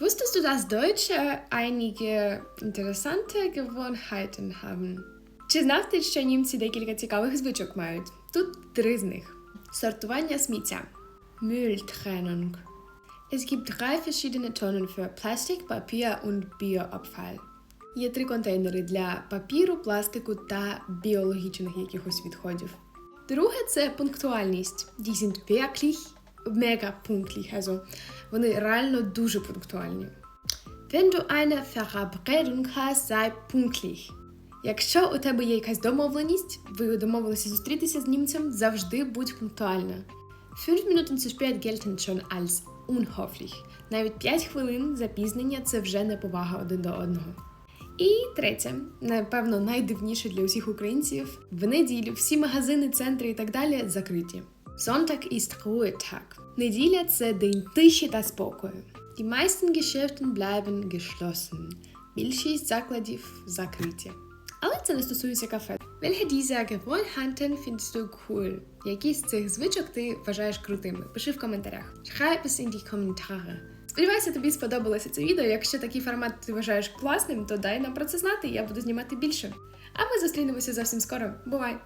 Wusstest du, dass Deutsche einige interessante Gewohnheiten haben? Чи знав ти, що німці декілька цікавих звичок мають? Тут три з них: сортування сміття, Mülltrennung. Es gibt drei verschiedene Tonnen für Plastik, Papier und Bioabfall. Є три контейнери для папіру, пластику та біологічних якихось відходів. Друге це пунктуальність. Die sind wirklich mega pünktlich, also вони реально дуже пунктуальні. Wenn du eine Verabredung hast, sei pünktlich. Якщо у тебе є якась домовленість, ви домовилися зустрітися з німцем, завжди будь пунктуальна. Fünf Minuten zu spät gelten schon als unhöflich. Навіть 5 хвилин запізнення це вже неповага один до одного. І третє, напевно, найдивніше для усіх українців: в неділю всі магазини, центри і так далі закриті. Sonntag ist Ruhetag. Неділя це день тиші та спокою. Die meisten Geschäften bleiben geschlossen. Більшість закладів закриті. Але це не стосується кафе. Welche dieser Gewohnheiten findest du cool? Які з цих звичок ти вважаєш крутими? Пиши в коментарях. Schreib es in die Kommentare. Сподіваюся, тобі сподобалося це відео. Якщо такий формат ти вважаєш класним, то дай нам про це знати, я буду знімати більше. А ми зустрінемося зовсім скоро. Бувай!